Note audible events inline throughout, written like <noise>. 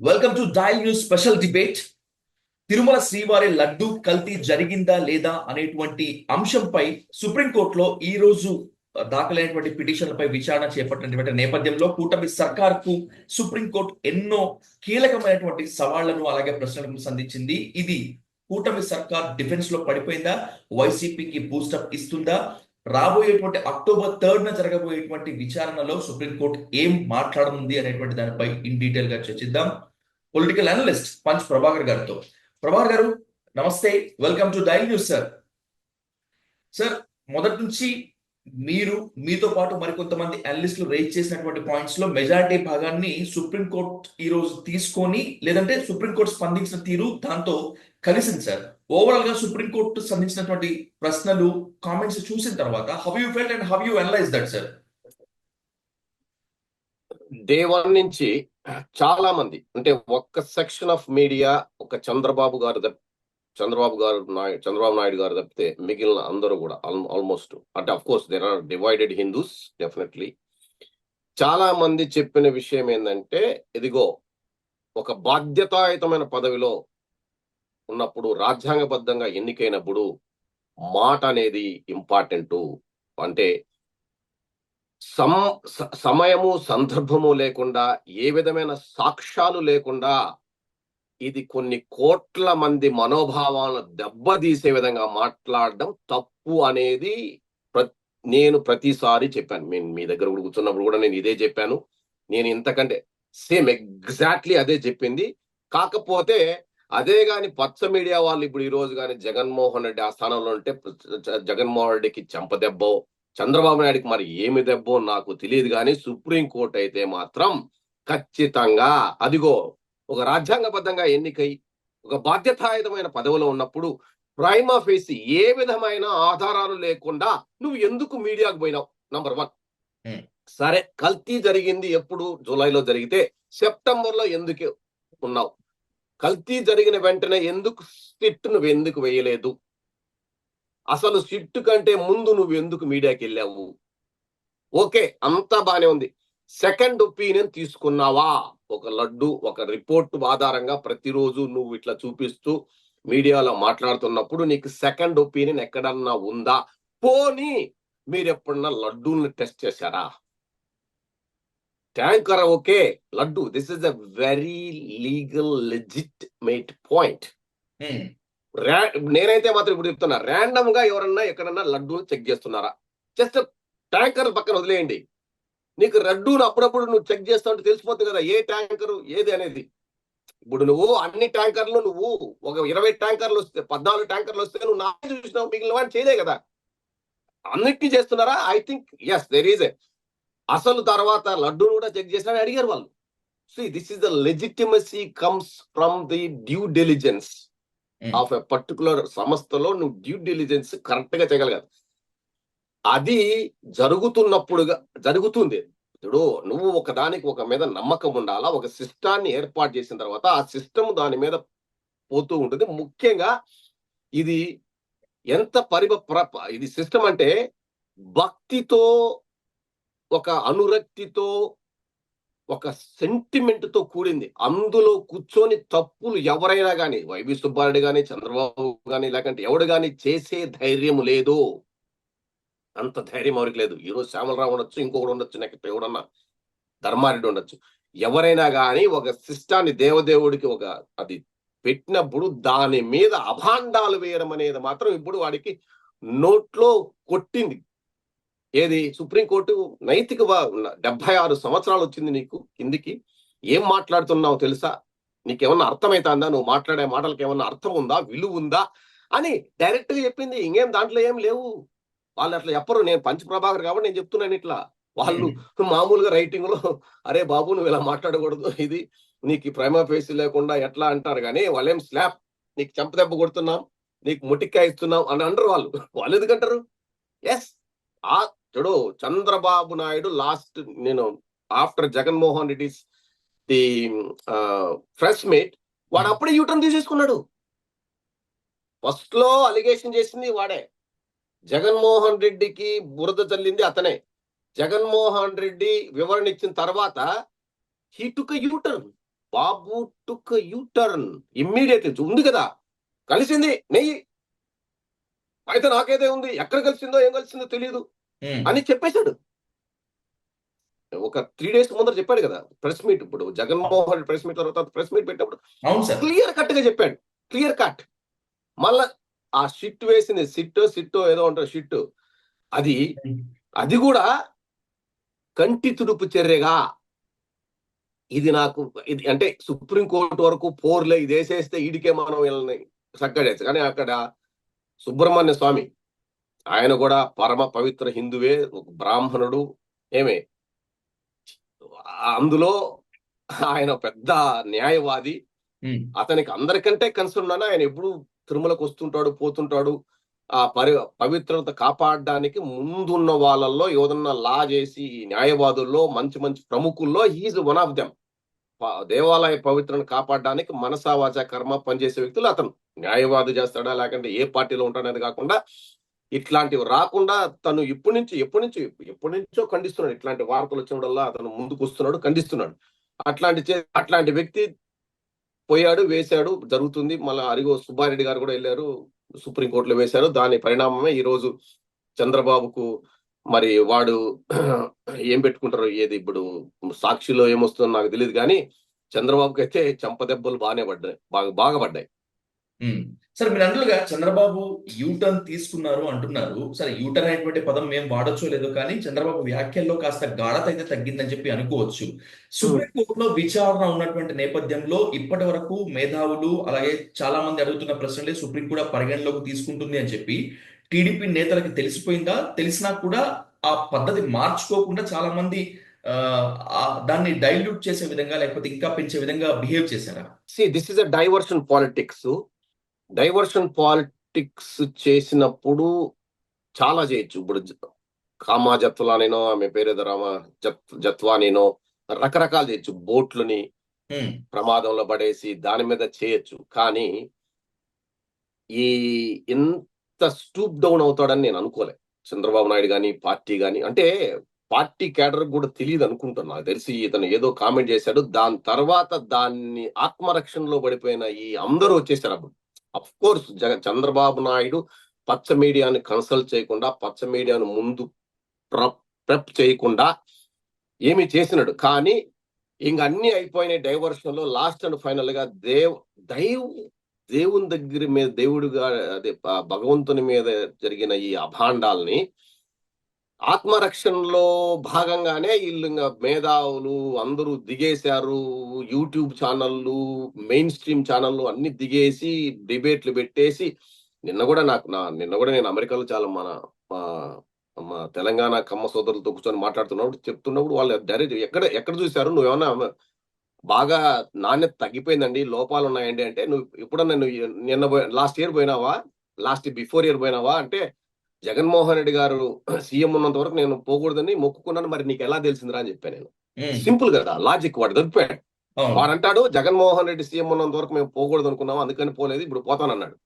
Welcome to Dial News special debate Tirumala శ్రీవారి లడ్డు కల్తీ జరిగిందా లేదా అనేటువంటి అంశంపై సుప్రీంకోర్టులో ఈ రోజు దాఖలైనటువంటి పిటిషన్లపై విచారణ చేపట్టినటువంటి నేపథ్యంలో కూటమి సర్కార్కు సుప్రీంకోర్టు ఎన్నో కీలకమైనటువంటి సవాళ్ళను అలాగే ప్రశ్నలను సంధించింది. ఇది కూటమి సర్కార్ డిఫెన్స్లో పడిపోయిందా? వైసీపీకి బూస్టప్ ఇస్తుందా? రాబోయేటువంటి అక్టోబర్ థర్డ్ న జరగబోయేటువంటి విచారణలో సుప్రీంకోర్టు ఏం మాట్లాడనుంది అనేటువంటి దానిపై ఇన్ డీటెయిల్గా చర్చిద్దాం. పొలిటికల్ అనలిస్ట్ పంచ్ ప్రభాకర్ గారితో. Prabhakar garu namaste. Welcome to Dial News sir. Sir మొదటి నుంచి మీరు మీతో పాటు మరికొంతమంది అనలిస్టులు రేజ్ చేసినటువంటి పాయింట్స్లో మెజారిటీ భాగాన్ని సుప్రీంకోర్టు ఈ రోజు తీసుకొని లేదంటే సుప్రీంకోర్టు స్పందించిన తీరు దాంతో కలిసింది సార్. ఓవరాల్గా సుప్రీంకోర్టు సంబంధించినటువంటి ప్రశ్నలు కామెంట్స్ చూసిన తర్వాత how you felt and how you analyse that sir day one నుంచి చాలా మంది అంటే ఒక్క సెక్షన్ ఆఫ్ మీడియా ఒక చంద్రబాబు గారు చంద్రబాబు గారు నాయుడు చంద్రబాబు నాయుడు గారు తప్పితే మిగిలిన అందరూ కూడా ఆల్మోస్ట్ అంటే of course there are divided Hindus definitely చాలా మంది చెప్పిన విషయం ఏంటంటే ఇదిగో ఒక బాధ్యతాయుతమైన పదవిలో ఉన్నప్పుడు రాజ్యాంగబద్ధంగా ఎన్నికైనప్పుడు మాట అనేది ఇంపార్టెంట్. అంటే సమ సమయము సందర్భము లేకుండా ఏ విధమైన సాక్ష్యాలు లేకుండా ఇది కొన్ని కోట్ల మంది మనోభావాలను దెబ్బతీసే విధంగా మాట్లాడడం తప్పు అనేది ప్ర- నేను ప్రతిసారి చెప్పాను. నేను మీ దగ్గర కూడా కూర్చున్నప్పుడు కూడా నేను ఇదే చెప్పాను. నేను ఇంతకంటే సేమ్ ఎగ్జాక్ట్లీ అదే చెప్పింది. కాకపోతే అదే గాని పచ్చ మీడియా వాళ్ళు ఇప్పుడు ఈ రోజు కానీ జగన్మోహన్ రెడ్డి ఆ స్థానంలో ఉంటే జగన్మోహన్ రెడ్డికి చెంపదెబ్బో చంద్రబాబు నాయుడుకి మరి ఏమి దెబ్బో నాకు తెలియదు కానీ సుప్రీం కోర్టు అయితే మాత్రం ఖచ్చితంగా అదిగో ఒక రాజ్యాంగబద్ధంగా ఎన్నికై ఒక బాధ్యతాయుతమైన పదవిలో ఉన్నప్పుడు ప్రైమా ఫేసి ఏ విధమైన ఆధారాలు లేకుండా నువ్వు ఎందుకు మీడియాకు పోయినావు? Number one. సరే కల్తీ జరిగింది ఎప్పుడు? జూలైలో జరిగితే సెప్టెంబర్లో ఎందుకు ఉన్నావు? కల్తీ జరిగిన వెంటనే ఎందుకు సిట్ నువ్వు ఎందుకు వేయలేదు? అసలు సిట్ కంటే ముందు నువ్వు ఎందుకు మీడియాకి వెళ్ళావు? ఓకే అంతా బానే ఉంది. సెకండ్ ఒపీనియన్ తీసుకున్నావా? ఒక లడ్డు ఒక రిపోర్ట్ ఆధారంగా ప్రతిరోజు నువ్వు ఇట్లా చూపిస్తూ మీడియాలో మాట్లాడుతున్నప్పుడు నీకు సెకండ్ ఒపీనియన్ ఎక్కడన్నా ఉందా? పోనీ మీరు ఎప్పుడన్నా లడ్డూని టెస్ట్ చేశారా? Tanker okay. Laddu this is a very legal legitimate point నేనైతే మాత్రం ఇప్పుడు చెప్తున్నా ర్యాండమ్గా ఎవరన్నా ఎక్కడన్నా లడ్డూని చెక్ చేస్తున్నారా? జస్ట్ ట్యాంకర్ పక్కన వదిలేయండి. నీకు లడ్డూని అప్పుడప్పుడు నువ్వు చెక్ చేస్తా ఉంటే తెలిసిపోతుంది కదా ఏ ట్యాంకర్ ఏది అనేది. ఇప్పుడు నువ్వు అన్ని ట్యాంకర్లు నువ్వు ఒక ఇరవై ట్యాంకర్లు వస్తే పద్నాలుగు ట్యాంకర్లు వస్తే నువ్వు నా చూసినావు మిగిలిన వాడిని చేయలే కదా. అన్నిటినీ చేస్తున్నారా? I think yes there is అసలు తర్వాత లడ్డూని కూడా చెక్ చేసినా అడిగారు వాళ్ళు. See this is the legitimacy comes from the due diligence. Of a particular సంస్థలో నువ్వు డ్యూ డెలిజెన్స్ కరెక్ట్గా చేయగలగాలి అది జరుగుతున్నప్పుడుగా జరుగుతుంది. ఇప్పుడు నువ్వు ఒక దానికి ఒక మీద నమ్మకం ఉండాలా? ఒక సిస్టాన్ని ఏర్పాటు చేసిన తర్వాత ఆ సిస్టమ్ దాని మీద పోతూ ఉంటుంది. ముఖ్యంగా ఇది ఎంత పరిప ప్ర- ఇది సిస్టమ్ అంటే భక్తితో ఒక అనురక్తితో ఒక సెంటిమెంట్తో కూడింది. అందులో కూర్చొని తప్పులు ఎవరైనా కానీ వైవి సుబ్బారెడ్డి కానీ చంద్రబాబు కానీ లేకంటే ఎవడు కానీ చేసే ధైర్యం లేదు అంత ధైర్యం ఎవరికి లేదు. ఈరోజు శ్యామలరావు ఉండొచ్చు ఇంకొకటి ఉండొచ్చు నెక్స్ట్ ఎవడన్నా ధర్మారెడ్డి ఉండొచ్చు. ఎవరైనా కానీ ఒక శిష్టాన్ని దేవదేవుడికి ఒక అది పెట్టినప్పుడు దాని మీద అభాండాలు వేయడం అనేది మాత్రం ఇప్పుడు వాడికి నోట్లో కొట్టింది. ఏది? సుప్రీంకోర్టు నైతిక డెబ్బై ఆరు సంవత్సరాలు వచ్చింది నీకు కిందికి. ఏం మాట్లాడుతున్నావు తెలుసా? నీకేమన్నా అర్థమైతుందా? నువ్వు మాట్లాడే మాటలకి ఏమన్నా అర్థం ఉందా విలువ ఉందా అని డైరెక్ట్గా చెప్పింది. ఇంకేం దాంట్లో ఏం లేవు. వాళ్ళు అట్లా చెప్పరు. నేను పంచ ప్రభాకర్ కాబట్టి నేను చెప్తున్నాను ఇట్లా. వాళ్ళు మామూలుగా రైటింగ్లో అరే బాబు నువ్వు ఇలా మాట్లాడకూడదు. ఇది నీకు ప్రైమా ఫేస్ లేకుండా ఎట్లా? అంటారు. కానీ వాళ్ళేం స్లాప్. నీకు చెంపదెబ్బ కొడుతున్నాం. నీకు ముటిక్కాయ ఇస్తున్నాం అని అంటారు వాళ్ళు. వాళ్ళు ఎందుకంటారు ఎస్. ఆ చూడు చంద్రబాబు నాయుడు లాస్ట్ నేను after Jaganmohan Reddy the press meet వాడు అప్పుడే యూటర్న్ తీసేసుకున్నాడు. ఫస్ట్లో అలిగేషన్ చేసింది వాడే. జగన్మోహన్ రెడ్డికి బురద చల్లింది అతనే. జగన్మోహన్ రెడ్డి వివరణ ఇచ్చిన తర్వాత he took U turn Babu took U turn immediate ఉంది కదా. కలిసింది. నెయ్యి. అయితే నాకైతే ఉంది? ఎక్కడ కలిసిందో ఏం కలిసిందో తెలియదు అని చెప్పేశాడు. ఒక త్రీ డేస్ ముందర చెప్పాడు కదా ప్రెస్ మీట్ ఇప్పుడు జగన్మోహన్ రెడ్డి ప్రెస్ మీట్ తర్వాత ప్రెస్ మీట్ పెట్టినప్పుడు క్లియర్ కట్గా చెప్పాడు. క్లియర్ కట్ మళ్ళా ఆ షిట్ వేసింది సిట్ సిట్ ఏదో ఉంటారు షిట్ అది అది కూడా కంటి తుడుపు చర్యగా ఇది నాకు ఇది అంటే సుప్రీం కోర్టు వరకు పోర్లే ఇది వేసేస్తే ఈడికే మనం వీళ్ళని సగ్గడేచ్చు కానీ అక్కడ సుబ్రహ్మణ్య స్వామి ఆయన కూడా పరమ పవిత్ర హిందువే ఒక బ్రాహ్మణుడు. ఏమే? అందులో ఆయన పెద్ద న్యాయవాది. అతనికి అందరికంటే కన్సర్న్ అని ఆయన ఎప్పుడు తిరుమలకు వస్తుంటాడు పోతుంటాడు. ఆ పరి పవిత్రత కాపాడడానికి ముందున్న వాళ్ళల్లో ఏదన్నా లా చేసి ఈ న్యాయవాదుల్లో మంచి మంచి ప్రముఖుల్లో హీజ్ వన్ ఆఫ్ దెమ్. దేవాలయ పవిత్రను కాపాడడానికి మనసా వాచ కర్మ పనిచేసే వ్యక్తులు అతను. న్యాయవాది చేస్తాడా లేకంటే ఏ పార్టీలో ఉంటాడనేది కాకుండా ఇట్లాంటివి రాకుండా తను ఇప్పటి నుంచి ఎప్పటి నుంచి ఎప్పటి నుంచో ఖండిస్తున్నాడు. ఇట్లాంటి వార్తలు వచ్చినప్పుడల్లా అతను ముందుకు వస్తున్నాడు ఖండిస్తున్నాడు. అట్లాంటి చే- అట్లాంటి వ్యక్తి పోయాడు వేశాడు జరుగుతుంది. మళ్ళీ అరిగో సుబ్బారెడ్డి గారు కూడా వెళ్ళారు సుప్రీంకోర్టులో వేశారు. దాని పరిణామమే ఈ రోజు చంద్రబాబుకు మరి వాడు <clears throat> ఏం పెట్టుకుంటారు ఏది ఇప్పుడు సాక్షిలో ఏమొస్తుందో నాకు తెలియదు కానీ చంద్రబాబుకి అయితే చెంపదెబ్బలు బాగానే పడ్డాయి బాగా బాగా పడ్డాయి. సార్ మీరు అన్నట్లుగా చంద్రబాబు యూటర్న్ తీసుకున్నారు అంటున్నారు. సరే యూటర్న్ అనేటువంటి పదం మేము వాడొచ్చో లేదో కానీ చంద్రబాబు వ్యాఖ్యల్లో కాస్త గాఢత అయితే తగ్గిందని చెప్పి అనుకోవచ్చు. సుప్రీంకోర్టులో విచారణ ఉన్నటువంటి నేపథ్యంలో ఇప్పటి వరకు మేధావులు అలాగే చాలా మంది అడుగుతున్న ప్రశ్నలే సుప్రీం కూడా పరిగణలోకి తీసుకుంటుంది అని చెప్పి టీడీపీ నేతలకు తెలిసిపోయిందా? తెలిసినా కూడా ఆ పద్ధతి మార్చుకోకుండా చాలా మంది దాన్ని డైల్యూట్ చేసే విధంగా లేకపోతే ఇంకా పెంచే విధంగా బిహేవ్ చేశారా? See this is a diversion politics diversion politics చేసినప్పుడు చాలా చేయొచ్చు. ఇప్పుడు కామా జత్వానేనో ఆమె పేరేదో రామ జత్ జత్వానేనో రకరకాలు చేయొచ్చు. బోట్లని ప్రమాదంలో పడేసి దాని మీద చేయొచ్చు. కానీ ఈ ఇంత స్టూప్ డౌన్ అవుతాడని నేను అనుకోలే. చంద్రబాబు నాయుడు గాని పార్టీ గాని అంటే పార్టీ క్యాడర్ కూడా తెలియదు అనుకుంటున్నా. నాకు తెలిసి ఇతను ఏదో కామెంట్ చేశాడు. దాని తర్వాత దాన్ని ఆత్మరక్షణలో పడిపోయిన ఈ అందరూ వచ్చేసారు అప్పుడు. అఫ్ కోర్స్ జగ చంద్రబాబు నాయుడు పచ్చ మీడియాని కన్సల్ట్ చేయకుండా పచ్చ మీడియాను ముందు ప్రెప్ చేయకుండా ఏమి చేసినాడు. కానీ ఇంక అన్ని అయిపోయినాయి డైవర్షన్లో లాస్ట్ అండ్ ఫైనల్గా దేవ్ దైవ్ దేవుని దగ్గర మీద దేవుడిగా అదే భగవంతుని మీద జరిగిన ఈ అభాండాల్ని ఆత్మరక్షణలో భాగంగానే వీళ్ళు ఇంకా మేధావులు అందరూ దిగేశారు. యూట్యూబ్ ఛానళ్ళు మెయిన్ స్ట్రీమ్ ఛానళ్ళు అన్ని దిగేసి డిబేట్లు పెట్టేసి నిన్న కూడా నాకు నా నిన్న కూడా నేను అమెరికాలో చాలా మన మా- మా తెలంగాణ కమ్మ సోదరులతో కూర్చొని మాట్లాడుతున్నప్పుడు చెప్తున్నప్పుడు వాళ్ళు డైరెక్ట్ ఎక్కడ ఎక్కడ చూశారు? నువ్వేమన్నా బాగా నాణ్యత తగ్గిపోయిందండి? లోపాలు ఉన్నాయండి అంటే నువ్వు ఎప్పుడన్నా నువ్వు నిన్న లాస్ట్ ఇయర్ పోయినావా? లాస్ట్ బిఫోర్ ఇయర్ పోయినావా? అంటే జగన్మోహన్ రెడ్డి గారు సీఎం ఉన్నంత వరకు నేను పోకూడదని మొక్కుకున్నాను. మరి నీకు ఎలా తెలిసిందిరా అని చెప్పాను నేను. సింపుల్ కదా లాజిక్ వాడు దొరికిపోయాడు. వాడు అంటాడు జగన్మోహన్ రెడ్డి సీఎం ఉన్నంత వరకు మేము పోకూడదు అనుకున్నాం అందుకని పోలేదు ఇప్పుడు పోతానన్నాడు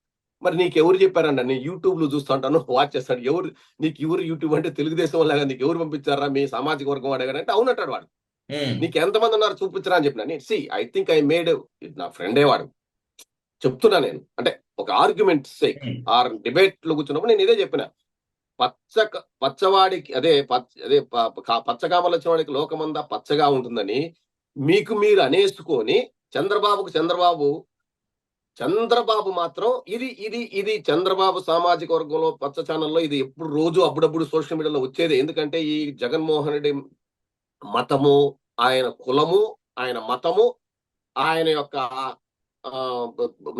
మరి నీకు ఎవరు చెప్పారండి? నేను యూట్యూబ్లో చూస్తుంటాను వాచ్ చేస్తాను ఎవరు నీకు ఎవరు యూట్యూబ్ అంటే తెలుగుదేశం వాళ్ళ నీకు ఎవరు పంపించారా? మీ సామాజిక వర్గం వాడే అంటే అవునంటాడు వాడు. నీకు ఎంతమంది ఉన్నారు చూపించరా అని చెప్పిన see I think I made నా ఫ్రెండే వాడు. చెప్తున్నా నేను. అంటే ఒక ఆర్గ్యుమెంట్ సేక్ ఉమ్, ఆ డిబేట్లో కూర్చున్నప్పుడు నేను ఇదే చెప్పిన. పచ్చ పచ్చవాడికి అదే పచ్చ అదే పచ్చకామలు వచ్చిన వాడికి లోకమంతా పచ్చగా ఉంటుందని మీకు మీరు అనేసుకొని చంద్రబాబుకు చంద్రబాబు చంద్రబాబు మాత్రం ఇది ఇది ఇది చంద్రబాబు సామాజిక వర్గంలో పచ్చ ఛానల్లో ఇది ఎప్పుడు రోజు అప్పుడప్పుడు సోషల్ మీడియాలో వచ్చేది. ఎందుకంటే ఈ జగన్మోహన్ రెడ్డి మతము ఆయన కులము ఆయన మతము ఆయన యొక్క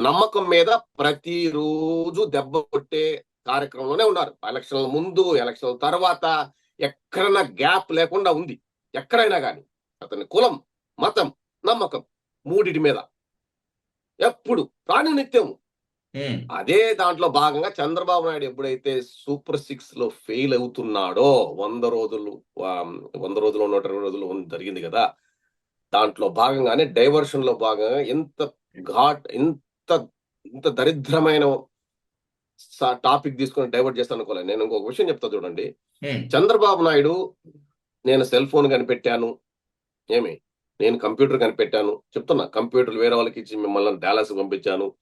నమ్మకం మీద ప్రతిరోజు దెబ్బ కొట్టే కార్యక్రమంలోనే ఉన్నారు. ఎలక్షన్ల ముందు ఎలక్షన్ల తర్వాత ఎక్కడైనా గ్యాప్ లేకుండా ఉంది. ఎక్కడైనా కానీ అతని కులం మతం నమ్మకం మూడిటి మీద. ఎప్పుడు ప్రాణినిత్యం ఉమ్, అదే దాంట్లో భాగంగా చంద్రబాబు నాయుడు ఎప్పుడైతే సూపర్ సిక్స్లో ఫెయిల్ అవుతున్నాడో వంద రోజులు వంద రోజులు నూట ఇరవై రోజులు జరిగింది కదా. దాంట్లో భాగంగానే డైవర్షన్లో భాగంగా ఎంత ఘాట్ ఇంత ఇంత దరిద్రమైన టాపిక్ తీసుకొని డైవర్ట్ చేస్తాను అనుకోలేదు నేను ఇంకొక విషయం చెప్తా చూడండి. చంద్రబాబు నాయుడు నేను సెల్ ఫోన్ కనిపెట్టాను. ఏమి? నేను కంప్యూటర్ కనిపెట్టాను. చెప్తున్నా కంప్యూటర్ వేరే వాళ్ళకి ఇచ్చి మిమ్మల్ని డాలస్ పంపించాను.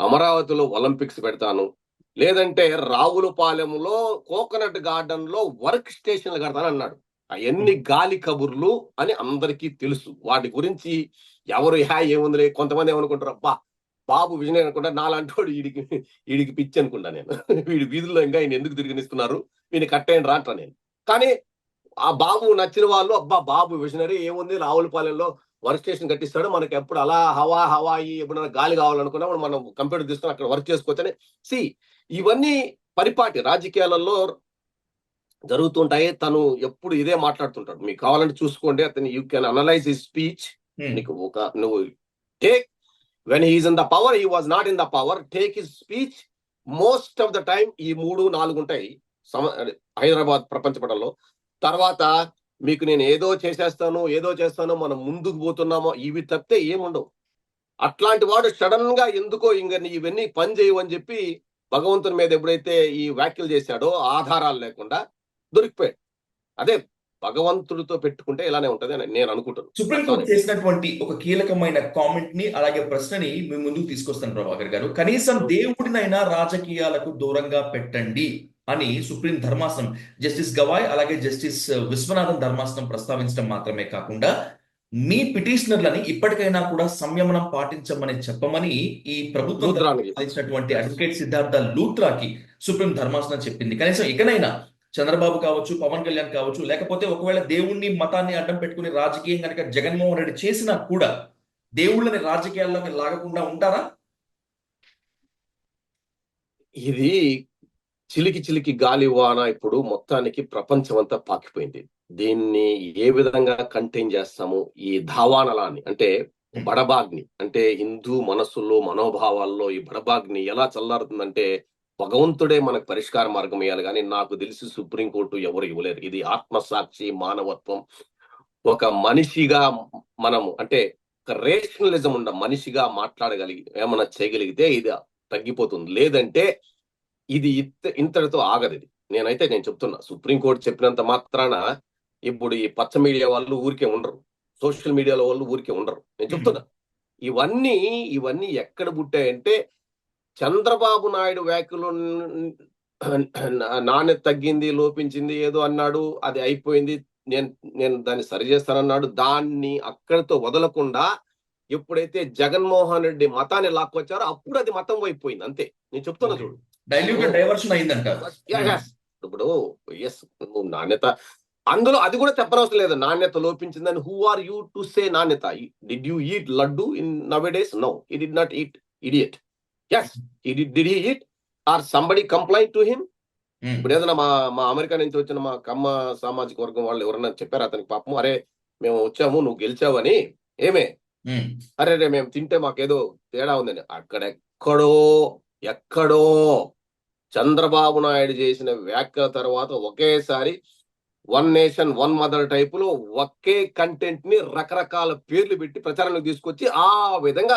అమరావతిలో ఒలింపిక్స్ పెడతాను. లేదంటే రావులపాలెంలో కోకోనట్ గార్డెన్లో వర్క్ స్టేషన్లు కడతాను అన్నాడు అవన్నీ గాలి కబుర్లు అని అందరికీ తెలుసు. వాటి గురించి ఎవరు హ్యా ఏముందిలే కొంతమంది ఏమనుకుంటారు అబ్బా బాబు విజయ్ అనుకుంటా నాలాంటి వాడు వీడికి వీడికి పిచ్చి అనుకుంటా నేను. <laughs> వీడి వీధుల్లో ఇంకా ఆయన ఎందుకు తిరిగినిస్తున్నారు? వీడిని కట్టేయండి రాంట నేను. కానీ ఆ బాబు నచ్చిన వాళ్ళు అబ్బా బాబు విజనరీ ఏముంది రావులపాలెంలో వర్క్ స్టేషన్ కట్టిస్తాడు. మనకి ఎప్పుడు అలా హవా హవాయి ఎప్పుడైనా గాలి కావాలనుకున్నప్పుడు మనం కంప్యూటర్ తీసుకొని అక్కడ వర్క్ చేసుకోవచ్చని. సి ఇవన్నీ పరిపాటి రాజకీయాలలో జరుగుతుంటాయి. తను ఎప్పుడు ఇదే మాట్లాడుతుంటాడు. మీకు కావాలంటే చూసుకోండి. అతను you can analyse his speech. నీకు ఒక నువ్వు take when he's in the power he was not in the power take his speech most of the time ఈ మూడు నాలుగు ఉంటాయి. సమ హైదరాబాద్ ప్రపంచ పటంలో. తర్వాత మీకు నేను ఏదో చేసేస్తాను ఏదో చేస్తాను మనం ముందుకు పోతున్నామో ఇవి తప్పితే ఏముండవు. అట్లాంటి వాడు సడన్గా ఎందుకో ఇంక ఇవన్నీ పని చేయవని చెప్పి భగవంతుని మీద ఎప్పుడైతే ఈ వ్యాఖ్యలు చేశాడో ఆధారాలు లేకుండా దొరికిపోయాడు అదే భగవంతుడితో పెట్టుకుంటే ఇలానే ఉంటది అని నేను అనుకుంటాను సుప్రీంకోర్టు చేసినటువంటి ఒక కీలకమైన కామెంట్ని అలాగే ప్రశ్నని మీ ముందుకు తీసుకొస్తాను ప్రభాకర్ గారు. కనీసం దేవుడినైనా రాజకీయాలకు దూరంగా పెట్టండి అని సుప్రీం ధర్మాసనం జస్టిస్ గవాయ్ అలాగే జస్టిస్ విశ్వనాథన్ ధర్మాసనం ప్రస్తావించడం మాత్రమే కాకుండా మీ పిటిషనర్లని ఇప్పటికైనా కూడా సంయమనం పాటించమని చెప్పమని ఈ ప్రభుత్వం సాధించినటువంటి అడ్వకేట్ సిద్ధార్థ లూత్రాకి సుప్రీం ధర్మాసనం చెప్పింది. కనీసం ఇకనైనా చంద్రబాబు కావచ్చు పవన్ కళ్యాణ్ కావచ్చు లేకపోతే ఒకవేళ దేవుణ్ణి మతాన్ని అడ్డం పెట్టుకుని రాజకీయం కనుక జగన్మోహన్ రెడ్డి చేసినా కూడా దేవుళ్ళని రాజకీయాల్లోకి లాగకుండా ఉంటారా? ఇది చిలికి చిలికి గాలి వాన ఇప్పుడు మొత్తానికి ప్రపంచం అంతా పాకిపోయింది. దీన్ని ఏ విధంగా కంటైన్ చేస్తాము? ఈ ధావానలాన్ని అంటే బడబాగ్ని అంటే హిందూ మనస్సుల్లో మనోభావాల్లో ఈ బడబాగ్ని ఎలా చల్లారుతుందంటే భగవంతుడే మనకు పరిష్కార మార్గం ఇవ్వాలి కానీ నాకు తెలిసి సుప్రీంకోర్టు ఎవరు ఇవ్వలేరు. ఇది ఆత్మసాక్షి మానవత్వం. ఒక మనిషిగా మనము అంటే రేషనలిజం ఉండ మనిషిగా మాట్లాడగలిగి ఏమైనా చేయగలిగితే ఇది తగ్గిపోతుంది. లేదంటే ఇది ఇంత ఇంతటితో ఆగదు ఇది. నేనైతే నేను చెప్తున్నా సుప్రీంకోర్టు చెప్పినంత మాత్రాన ఇప్పుడు ఈ పచ్చ మీడియా వాళ్ళు ఊరికే ఉండరు. సోషల్ మీడియాలో వాళ్ళు ఊరికే ఉండరు. నేను చెప్తున్నా. ఇవన్నీ ఇవన్నీ ఎక్కడ పుట్టాయంటే చంద్రబాబు నాయుడు వ్యాఖ్యలు నాణ్యత తగ్గింది లోపించింది ఏదో అన్నాడు అది అయిపోయింది నేను నేను దాన్ని సరి చేస్తానన్నాడు దాన్ని అక్కడితో వదలకుండా ఎప్పుడైతే జగన్మోహన్ రెడ్డి మతాన్ని లాక్కొచ్చారో అప్పుడు అది మతం అయిపోయింది అంతే. నేను చెప్తున్నా చూడు. ఇప్పుడు ఎస్ నాణ్యత అందులో అది కూడా చెప్పనవసరం లేదు. నాణ్యత లోపించిందని who are you to say నాణ్యత? Did you eat laddu in nowadays no he did not eat idiot yes ఈ did he eat or somebody complaint to him um. ఇప్పుడు ఏదైనా మా మా అమెరికా నుంచి వచ్చిన మా కమ్మ సామాజిక వర్గం వాళ్ళు ఎవరన్నా చెప్పారు అతనికి పాపం? అరే మేము వచ్చాము నువ్వు గెలిచావని ఏమే? ఉమ్. అరే రే మేము తింటే మాకేదో తేడా ఉందని. అక్కడెక్కడో ఎక్కడో చంద్రబాబు నాయుడు చేసిన వ్యాఖ్యల తర్వాత ఒకేసారి వన్ నేషన్ వన్ మదర్ టైపులో ఒకే కంటెంట్ని రకరకాల పేర్లు పెట్టి ప్రచారంలోకి తీసుకొచ్చి ఆ విధంగా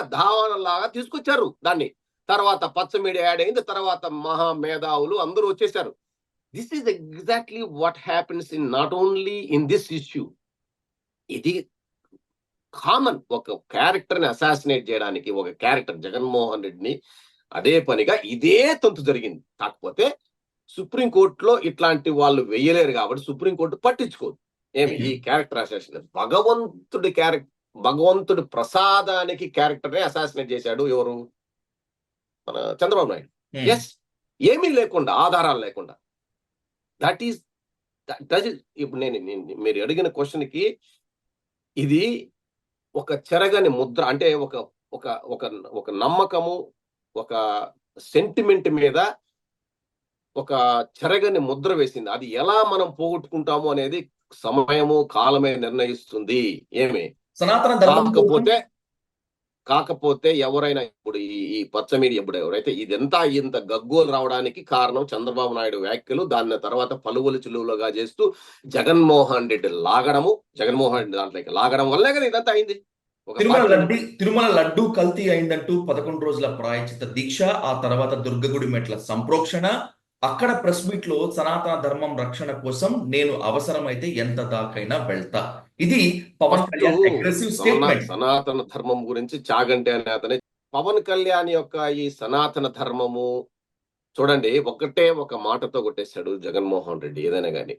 లాగా తీసుకొచ్చారు దాన్ని. తర్వాత పచ్చ మీడియా యాడ్ అయింది తర్వాత మహా మేధావులు అందరూ వచ్చేసారు. This is exactly what happens in not only in this issue ఇది కామన్ ఒక క్యారెక్టర్ని అసాసినేట్ చేయడానికి ఒక క్యారెక్టర్ జగన్మోహన్ రెడ్డిని అదే పనిగా ఇదే తంతు జరిగింది. కాకపోతే సుప్రీంకోర్టులో ఇట్లాంటి వాళ్ళు వెయ్యలేరు కాబట్టి సుప్రీంకోర్టు పట్టించుకోదు. ఏమి? ఈ క్యారెక్టర్ అసాసినేషన్ భగవంతుడి క్యారెక్టర్ భగవంతుడి ప్రసాదానికి క్యారెక్టర్ని అసాసినేట్ చేశాడు ఎవరు? మన చంద్రబాబు నాయుడు. ఎస్ ఏమీ లేకుండా ఆధారాలు లేకుండా. దట్ ఈస్ దట్ ఇప్పుడు నేను మీరు అడిగిన క్వశ్చన్కి ఇది ఒక చెరగని ముద్ర అంటే ఒక ఒక ఒక ఒక నమ్మకము ఒక సెంటిమెంట్ మీద ఒక చెరగని ముద్ర వేసింది. అది ఎలా మనం పోగొట్టుకుంటాము అనేది సమయము కాలమే నిర్ణయిస్తుంది. ఏమి? సనాతన ధర్మం కాకపోతే కాకపోతే ఎవరైనా ఇప్పుడు ఈ పచ్చ మీడియా ఇప్పుడు ఎవరైతే ఇదంతా ఇంత గగ్గోలు రావడానికి కారణం చంద్రబాబు నాయుడు వ్యాఖ్యలు దాని తర్వాత పలువులు చిలువలుగా చేస్తూ జగన్మోహన్ రెడ్డి లాగడము జగన్మోహన్ రెడ్డి దాంట్లోకి లాగడం వల్లే కదా ఇదంతా అయింది. తిరుమల లడ్డు తిరుమల లడ్డు కల్తీ అయిందంటూ పదకొండు రోజుల ప్రాయచిత దీక్ష ఆ తర్వాత దుర్గగుడి మెట్ల సంప్రోక్షణ అక్కడ ప్రెస్ మీట్లో సనాతన ధర్మం రక్షణ కోసం నేను అవసరమైతే ఎంత దాకైనా వెళ్తా. ఇది పవన్ కళ్యాణ్ అగ్రెసివ్ సనా- స్టేట్మెంట్ సనాతన ధర్మం గురించి చాగంటే అనే అతని. పవన్ కళ్యాణ్ యొక్క ఈ సనాతన ధర్మము చూడండి ఒకటే ఒక మాటతో కొట్టేశాడు జగన్మోహన్ రెడ్డి ఏదైనా గాని.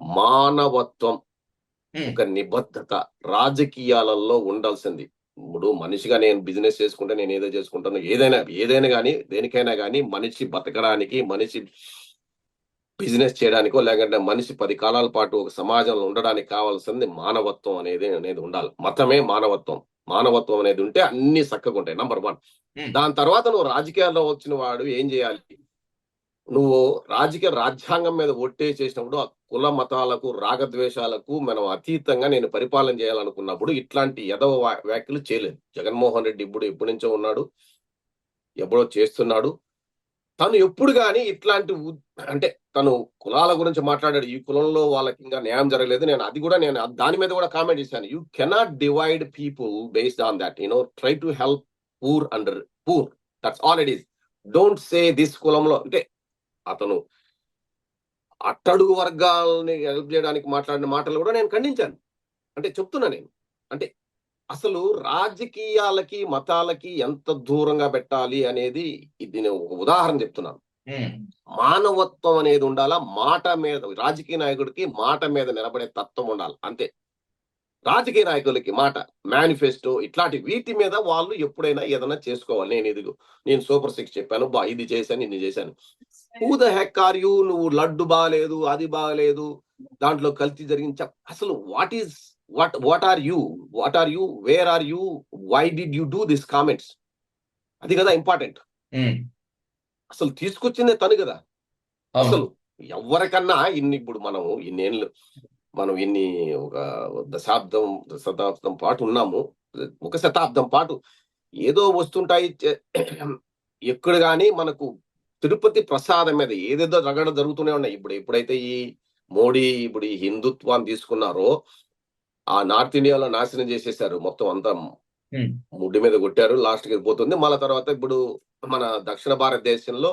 మానవత్వం ఒక నిబద్ధత రాజకీయాలలో ఉండాల్సింది. ఇప్పుడు మనిషిగా నేను బిజినెస్ చేసుకుంటే నేను ఏదో చేసుకుంటాను. ఏదైనా ఏదైనా కానీ దేనికైనా కానీ మనిషి బతకడానికి మనిషి బిజినెస్ చేయడానికో లేకుంటే మనిషి పది కాలాల పాటు ఒక సమాజంలో ఉండడానికి కావాల్సింది మానవత్వం అనేది అనేది ఉండాలి. మతమే మానవత్వం. మానవత్వం అనేది ఉంటే అన్ని చక్కగా ఉంటాయి. Number one. దాని తర్వాత నువ్వు రాజకీయాల్లో వచ్చిన వాడు ఏం చేయాలి? నువ్వు రాజకీయ రాజ్యాంగం మీద ఒట్టే చేసినప్పుడు ఆ కుల మతాలకు రాగద్వేషాలకు మనం అతీతంగా నేను పరిపాలన చేయాలనుకున్నప్పుడు ఇట్లాంటి ఎదవ వ్యాఖ్యలు చేయలేదు. జగన్మోహన్ రెడ్డి ఇప్పుడు ఎప్పటి నుంచో ఉన్నాడు. ఎప్పుడో చేస్తున్నాడు. తను ఎప్పుడు కానీ ఇట్లాంటి అంటే తను కులాల గురించి మాట్లాడాడు. ఈ కులంలో వాళ్ళకి ఇంకా న్యాయం జరగలేదు. నేను అది కూడా నేను దాని మీద కూడా కామెంట్ చేశాను. You cannot divide people based on that you know try to help poor under poor that's all it is don't say this కులంలో అంటే అతను అట్టడుగు వర్గాలని హెల్ప్ చేయడానికి మాట్లాడిన మాటలు కూడా నేను ఖండించాను. అంటే చెప్తున్నా నేను. అంటే అసలు రాజకీయాలకి మతాలకి ఎంత దూరంగా పెట్టాలి అనేది ఇది నేను ఒక ఉదాహరణ చెప్తున్నాను. మానవత్వం అనేది ఉండాలా? మాట మీద రాజకీయ నాయకుడికి మాట మీద నిలబడే తత్వం ఉండాలి. అంతే. రాజకీయ నాయకులకి మాట మేనిఫెస్టో ఇట్లాంటి వీటి మీద వాళ్ళు ఎప్పుడైనా ఏదైనా చేసుకోవాలి. నేను ఇది నేను సూపర్ సిక్స్ చెప్పాను. బా ఇది చేశాను ఇది చేశాను. Who the heck are you నువ్వు లడ్డు బాగలేదు అది బాగలేదు దాంట్లో కల్తీ జరిగింది. అసలు what is what what are you what are you where are you why did you do this comments అది కదా ఇంపార్టెంట్ అసలు తీసుకొచ్చిందే తను కదా. అసలు ఎవరికన్నా ఇన్ని ఇప్పుడు మనము ఇన్నేళ్ళు మనం ఇన్ని ఒక దశాబ్దం శతాబ్దం పాటు ఉన్నాము ఒక శతాబ్దం పాటు ఏదో వస్తుంటాయి ఎక్కడ కానీ మనకు తిరుపతి ప్రసాదం మీద ఏదేదో రగడ జరుగుతూనే ఉన్నాయి. ఇప్పుడు ఎప్పుడైతే ఈ మోడీ ఇప్పుడు ఈ హిందుత్వాన్ని తీసుకున్నారో ఆ నార్త్ ఇండియాలో నాశనం చేసేసారు. మొత్తం అంతా. ముడ్డి మీద కొట్టారు. లాస్ట్కి పోతుంది మళ్ళా తర్వాత ఇప్పుడు మన దక్షిణ భారతదేశంలో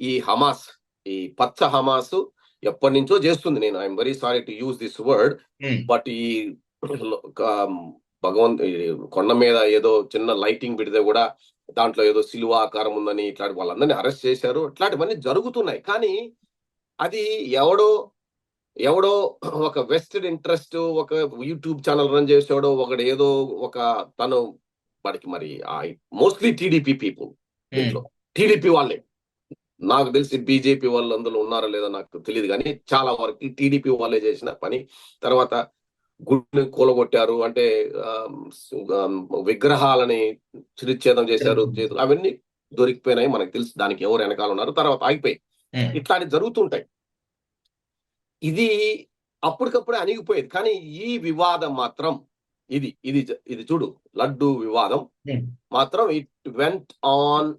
ఈ హమాస్ ఈ పచ్చ హమాస్ ఎప్పటి నుంచో చేస్తుంది. నేను I'm very sorry to use this word but ఈ భగవంత్ కొండ మీద ఏదో చిన్న లైటింగ్ పెడితే కూడా దాంట్లో ఏదో సిలువ ఆకారం ఉందని ఇట్లాంటి వాళ్ళందరినీ అరెస్ట్ చేశారు. ఇట్లాంటివన్నీ జరుగుతున్నాయి. కానీ అది ఎవడో ఎవడో ఒక వెస్టెడ్ ఇంట్రెస్ట్ ఒక యూట్యూబ్ ఛానల్ రన్ చేసాడో ఒకడు ఏదో ఒక తను వాడికి మరి మోస్ట్లీ టీడీపీ పీపుల్ దీంట్లో టీడీపీ వాళ్ళే. నాకు తెలిసి బీజేపీ వాళ్ళు అందులో ఉన్నారో లేదో నాకు తెలియదు కానీ చాలా వరకు టీడీపీ వాళ్ళే చేసిన పని. తర్వాత గుడిని కూలగొట్టారు అంటే విగ్రహాలని చిరుచ్ఛేదం చేశారు చేతులు అవన్నీ దొరికిపోయినాయి మనకు తెలుసు దానికి ఎవరు వెనకాల ఉన్నారు. తర్వాత ఆగిపోయి ఇట్లాంటి జరుగుతుంటాయి. ఇది అప్పటికప్పుడే అణిగిపోయేది. కానీ ఈ వివాదం మాత్రం ఇది ఇది ఇది చూడు లడ్డు వివాదం. మాత్రం ఇట్ వెంట్ ఆన్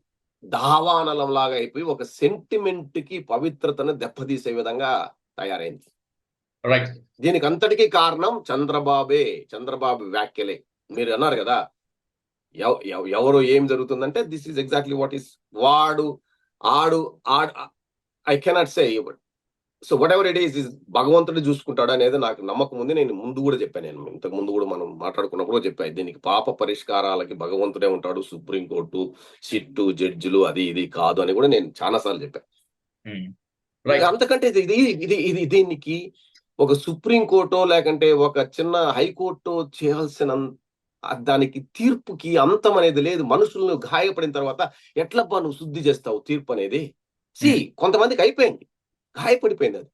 దావానలం లాగా అయిపోయి ఒక సెంటిమెంట్కి పవిత్రతను దెబ్బతీసే విధంగా తయారైంది. రైట్ దీనికి అంతటికీ కారణం చంద్రబాబే చంద్రబాబు వ్యాఖ్యలే. మీరు అన్నారు కదా ఎవ- ఎవ- ఎవరు ఏం జరుగుతుందంటే this is exactly what is వాడు ఆడు ఆడు I cannot say so whatever it is is భగవంతుడు చూసుకుంటాడు అనేది నాకు నమ్మకం ఉంది. నేను ముందు కూడా చెప్పాను నేను ఇంతకు ముందు కూడా మనం మాట్లాడుకున్నప్పుడు కూడా చెప్పాను దీనికి పాప పరిష్కారాలకి భగవంతుడే ఉంటాడు. సుప్రీంకోర్టు సిట్టు జడ్జిలు అది ఇది కాదు అని కూడా నేను చాలా సార్లు చెప్పాను రైట్ అంతకంటే ఇది ఇది ఇది దీనికి ఒక సుప్రీం కోర్టో లేకంటే ఒక చిన్న హైకోర్టు చేయాల్సిన దానికి తీర్పుకి అంతం అనేది లేదు. మనుషులను గాయపడిన తర్వాత ఎట్లబ్బా నువ్వు శుద్ధి చేస్తావు? తీర్పు అనేది? సి కొంతమందికి అయిపోయింది. గాయపడిపోయింది అది